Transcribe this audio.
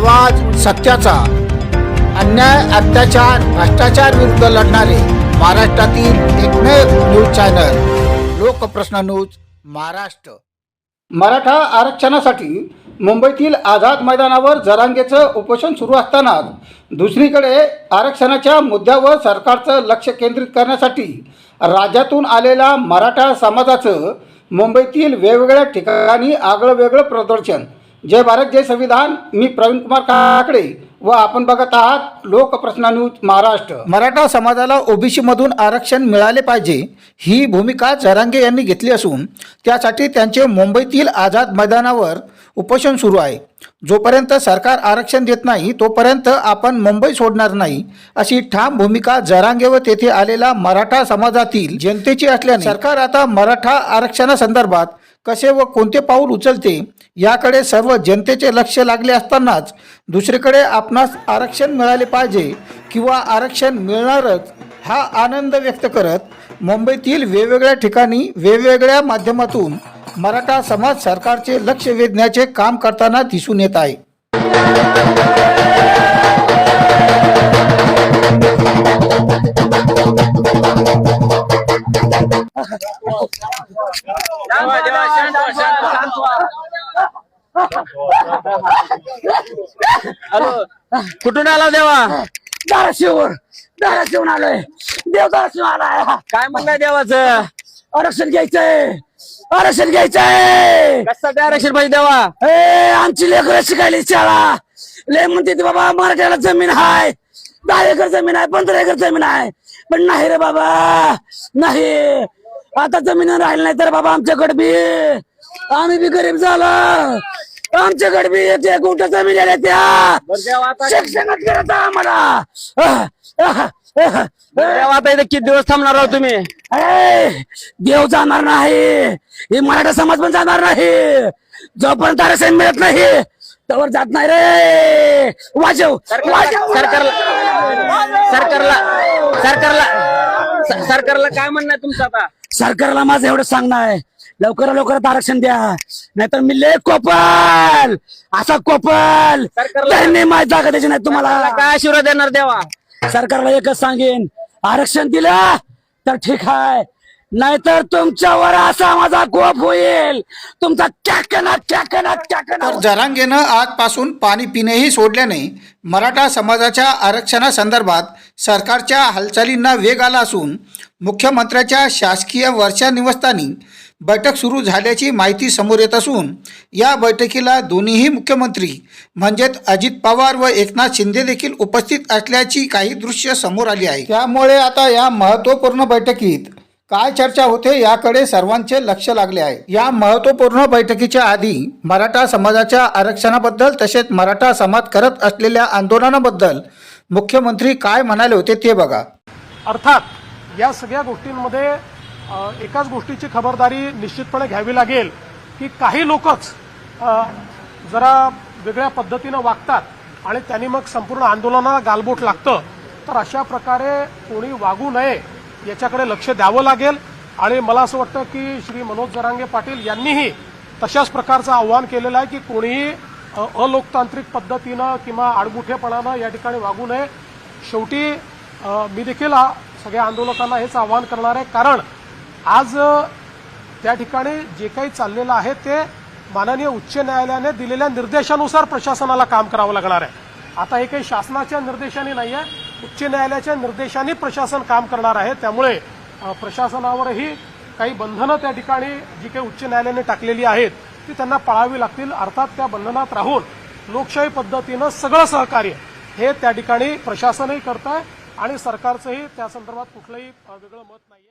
आवाज सत्याचा. अन्याय अत्याचार भ्रष्टाचार विरुद्ध लढणारे महाराष्ट्रातील एकमेव news channel Lokprashna news Maharashtra. Maratha आरक्षणासाठी मुंबईतील आझाद मैदानावर जरांगेचं उपोषण सुरू असतानाच दुसरीकडे आरक्षणाच्या मुद्द्यावर सरकारचं लक्ष केंद्रित करण्यासाठी राज्यातून आलेल्या मराठा समाजाचं मुंबईतील वेगवेगळ्या ठिकाणी आगळं वेगळं प्रदर्शन जय भारत जय संविधान. मी प्रवीण कुमार काकडे व आपण बघत आहात लोकप्रश्न न्यूज महाराष्ट्र. मराठा समाजाला ओबीसी मधून आरक्षण मिळाले पाहिजे ही भूमिका जरांगे यांनी घेतली असून त्यासाठी त्यांचे मुंबईतील आझाद मैदानावर उपोषण सुरू आहे. जोपर्यंत सरकार आरक्षण देत नाही तोपर्यंत आपण मुंबई सोडणार नाही अशी ठाम भूमिका जरांगे व तेथे आलेला मराठा समाजातील जनतेची असल्याने सरकार आता मराठा आरक्षणासंदर्भात कसे व कोणते पाऊल उचलते याकडे सर्व जनतेचे लक्ष लागले असतानाच दुसरीकडे आपणास आरक्षण मिळाले पाहिजे किंवा आरक्षण मिळणारच हा आनंद व्यक्त करत मुंबईतील वेगवेगळ्या ठिकाणी वेगवेगळ्या माध्यमातून मराठा समाज सरकारचे लक्ष वेधण्याचे काम करताना दिसून येत आहे. हॅलो. कुठून आला देवा? धाराशिववर धाराशिवून आलोय. देव धाराशिव आलाय. काय म्हणणं देवाचं? आरक्षण घ्यायचंय. आरक्षण घ्यायचंय. कशासाठी आरक्षण पाहिजे देवा? ए आमची लेकरं शिकायली शाळा. लय म्हणते ती बाबा मराठ्याला जमीन हाय. दहा एकर जमीन आहे पंधरा एकर जमीन आहे पण नाही रे बाबा. नाही. आता जमीन राहिली नाही तर बाबा आमच्याकडे बी. आम्ही बी गरीब झालो. आमच्याकडे बी एक एक गुंठ जमीन त्या? शिक्षणात करत आम्हाला. आता इथे किती दिवस थांबणार आहोत तुम्ही? देव जाणार नाही. हे मराठा समाज पण जाणार नाही. जोपर्यंत आरक्षण मिळत नाही तवर जात नाही रे. वाजव सरकारला सरकारला सरकारला सरकारला काय म्हणणं तुमचं आता? सरकारला माझं एवढं सांगणं आहे. लवकर लवकरात आरक्षण द्या. नाहीतर मी लय कोपल. असा कोपल. सरकारला- त्यांनी माझी जागा द्यायची नाही तुम्हाला. काय आशीर्वाद देणार देवा? सरकारला एकच सांगेन आरक्षण दिलं तर ठीक आहे. नाहीतर तुमच्यावर असा माझा कोप होईल. तुमचा टॅकना टॅकना टॅकना तर जरांगेनं आजपासून पाणी पिणेही सोडल्याने मराठा समाजाच्या आरक्षणासंदर्भात सरकारच्या हालचालींना वेग आला असून मुख्यमंत्र्याच्या शासकीय वर्षा निवासस्थानी बैठक सुरू झाल्याची माहिती समोर येत असून या बैठकीला दोन्हीही मुख्यमंत्री म्हणजेच अजित पवार व एकनाथ शिंदे देखील उपस्थित असल्याची काही दृश्य समोर आली आहे. त्यामुळे आता या महत्त्वपूर्ण बैठकीत काय चर्चा होते याकडे सर्वांचे लक्ष लागले आहे. या महत्त्वपूर्ण बैठकीच्या आधी मराठा समाजाच्या आरक्षणाबद्दल तसेच मराठा समाज करत असलेल्या आंदोलनाबद्दल मुख्यमंत्री काय म्हणाले होते ते बघा. अर्थात या सगळ्या गोष्टींमध्ये एकाच गोष्टीची खबरदारी निश्चितपणे घ्यावी लागेल की काही लोकच जरा वेगळ्या पद्धतीनं वागतात आणि त्यांनी मग संपूर्ण आंदोलनाला गालबोट लागतं. तर अशा प्रकारे कोणी वागू नये याच्याकडे लक्ष द्यावं लागेल. आणि मला असं वाटतं की श्री मनोज जरांगे पाटील यांनीही तशाच प्रकारचं आव्हान केलेलं आहे की कोणीही अलोकतांत्रिक पद्धतीनं किंवा आडमुठेपणानं या ठिकाणी वागू नये. शेवटी मी देखील सगळ्या आंदोलकांना हेच आवाहन करणार आहे. कारण आज त्या ठिकाणी जे काही चाललेलं आहे ते माननीय उच्च न्यायालयाने दिलेल्या निर्देशानुसार प्रशासनाला काम करावं लागणार आहे. आता हे काही शासनाच्या निर्देशाने नाही आहे उच्च न्यायालयाच्या निर्देशाने प्रशासन काम करणार आहे. त्यामुळे प्रशासनावरही काही बंधनं त्या ठिकाणी जी काही उच्च न्यायालयाने टाकलेली आहेत ती त्यांना पाळावी लागतील. अर्थात त्या बंधनात राहून लोकशाही पद्धतीनं सगळं सहकार्य हे त्या ठिकाणी प्रशासनही करत आहे आणि सरकारचंही त्या संदर्भात कुठलंही वेगळं मत नाही